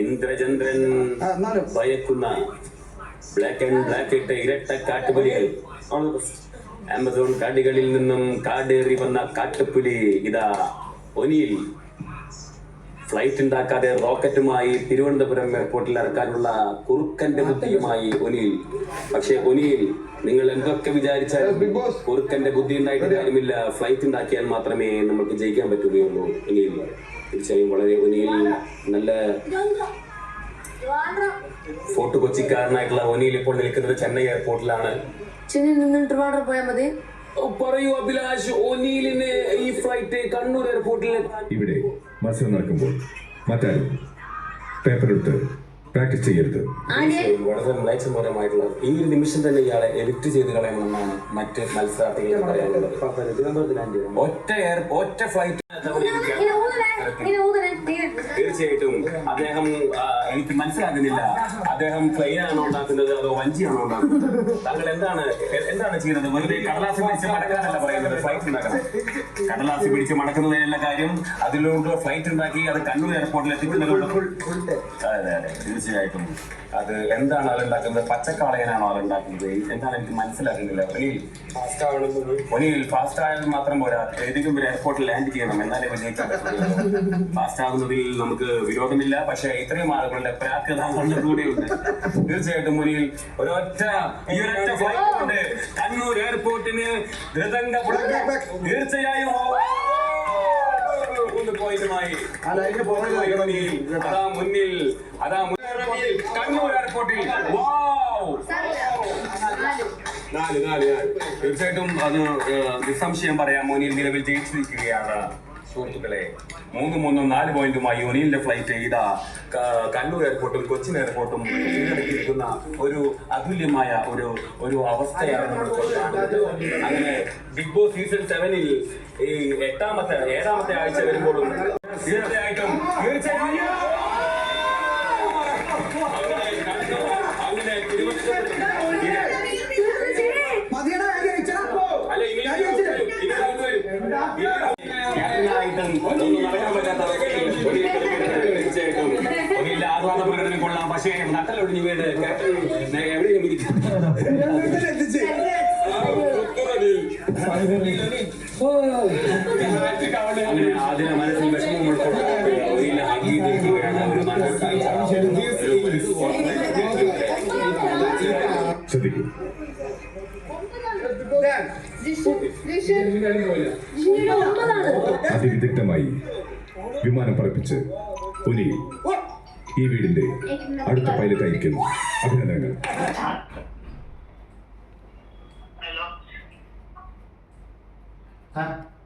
ഇന്ദ്രചന്ദ്രൻ ഭയക്കുന്ന black and black ഇട്ട ഇരട്ട കാട്ടുപുലികൾ. ആമസോൺ കാടുകളിൽ നിന്നും കാടേറി വന്ന കാട്ടുപുലി ഇതാ ഒനിയിൽ ഫ്ലൈറ്റ് ഉണ്ടാക്കാതെ റോക്കറ്റുമായി തിരുവനന്തപുരം എയർപോർട്ടിൽ ഇറക്കാനുള്ള കുറുക്കന്റെ ബുദ്ധിയുമായി ഒനിയിൽ. പക്ഷേ ഒനിയിൽ നിങ്ങൾ എന്തൊക്കെ വിചാരിച്ചാലും കുറുക്കന്റെ ബുദ്ധി ഉണ്ടായിട്ട് കാര്യമില്ല. ഫ്ലൈറ്റ് ഉണ്ടാക്കിയാൽ മാത്രമേ നമുക്ക് ജയിക്കാൻ പറ്റുകയുള്ളൂ ഒനിയിൽ. തീർച്ചയായും വളരെ ഒനിയിൽ നല്ല ഫോർട്ട് കൊച്ചിക്കാരനായിട്ടുള്ള ഒനിയിൽ ഇപ്പോൾ നിൽക്കുന്നത് ചെന്നൈ എയർപോർട്ടിലാണ് ചെന്നൈ നിന്ന് ട്രിവാൻഡ്രം പോയാൽ മതി. പറയൂ അഭിലാഷ്. ഒനീലിന് ഈ ഫ്ലൈറ്റ് കണ്ണൂർ എയർപോർട്ടിൽ ഇവിടെ മത്സരം നടക്കുമ്പോൾ മറ്റാരും പേപ്പർ എടുത്ത് പ്രാക്ടീസ് ചെയ്യരുത്. വളരെ മ്ലേച്ഛപരമായിട്ടുള്ള ഈ ഒരു നിമിഷം തന്നെ ഇയാളെ എഡിറ്റ് ചെയ്ത് കളയണമെന്നാണ് മറ്റ് മത്സരാർത്ഥികൾ പറയാനുള്ളത്. ഒറ്റ എയർ ഒറ്റ ഫ്ലൈറ്റ് തീർച്ചയായിട്ടും അദ്ദേഹം എനിക്ക് മനസ്സിലാകുന്നില്ല. അദ്ദേഹം പ്ലെയിൻ ആണോ ഉണ്ടാക്കുന്നത് അതോ വഞ്ചിയാണോ ഉണ്ടാക്കുന്നത്? താങ്കൾ എന്താണ് എന്താണ് ചെയ്യുന്നത്? വെറുതെ കടലാസ് പിടിച്ച് മടക്കാനല്ല പറയുന്നത് ഫ്ലൈറ്റ് ഉണ്ടാക്കണം കടലാസ് പിടിച്ച് മടക്കുന്നതിനുള്ള കാര്യം അതിലൂടെ ഫ്ലൈറ്റ് ഉണ്ടാക്കി അത് കണ്ണൂർ എയർപോർട്ടിൽ എത്തിക്കുന്നതിലുള്ള അതെ അതെ തീർച്ചയായിട്ടും. അത് എന്താണ് അതുണ്ടാക്കുന്നത് പച്ചക്കാളയനാണോ അതുണ്ടാക്കുന്നത് എന്താണ് എനിക്ക് മനസ്സിലാക്കുന്നില്ല ഒനിയിൽ ഒനിയിൽ ഫാസ്റ്റ് ആയാൽ മാത്രം പോരാ. ഏതെങ്കിലും ഒരു എയർപോർട്ടിൽ ലാൻഡ് ചെയ്യണം. എന്നാലേ വിജയിക്കാൻ ഫാസ്റ്റ് ആകുന്നതിൽ നമുക്ക് വിരോധമില്ല. പക്ഷേ ഇത്രയും ആളുകളുടെ പ്രാക്ക് കൂടി ഉണ്ട്. തീർച്ചയായിട്ടും മുനിയിൽ ഒരൊറ്റ ഈ ഒരൊറ്റ ഫ്ലൈറ്റ് ഉണ്ട്. കണ്ണൂർ എയർപോർട്ടിന് ധൃതംഗ തീർച്ചയായും പോയിന്റുമായി മുന്നിൽ, അതാ മുന്നിൽ അതാ മുന്നിൽ. കണ്ണൂർ എയർപോർട്ടിൽ. നാല്. നാല് തീർച്ചയായിട്ടും അത് നിസ്സംശയം പറയാം. മോനിൽ നിലവിൽ ജയിച്ചിരിക്കുകയാണ്. സുഹൃത്തുക്കളെ മൂന്ന് മൂന്നും നാല് പോയിന്റുമായി യൂണിയന്റെ ഫ്ലൈറ്റ് ഇതാ കണ്ണൂർ എയർപോർട്ടും കൊച്ചിൻ എയർപോർട്ടും കീഴടക്കിയിരിക്കുന്ന ഒരു അതുല്യമായ ഒരു ഒരു അവസ്ഥയാണ് അങ്ങനെ ബിഗ് ബോസ് സീസൺ സെവനിൽ ഈ എട്ടാമത്തെ ഏഴാമത്തെ ആഴ്ച വരുമ്പോഴും തീർച്ചയായിട്ടും തീർച്ചയായും അങ്ങനെ അങ്ങനെ ഒന്നും നടക്കാൻ പറ്റാത്ത തീർച്ചയായിട്ടും ഒന്നില്ല ആഹ്ലാദ പ്രകടനം കൊള്ളാം പക്ഷേ നട്ടലൊടിഞ്ഞ് വീട് എവിടെയും ഇരിക്കും. അങ്ങനെ അതിന് മനസ്സിൽ വിഷമം അംഗീകരിക്കുകയാണ് ഒരു കാഴ്ച ശ്രദ്ധിക്കൂ അതിവിദഗ്ധമായി വിമാനം പറപ്പിച്ച് പുലി ഈ വീടിന്റെ അടുത്ത പൈലറ്റ് ആയിരിക്കുന്നു അഭിനന്ദനങ്ങൾ ടക്ക്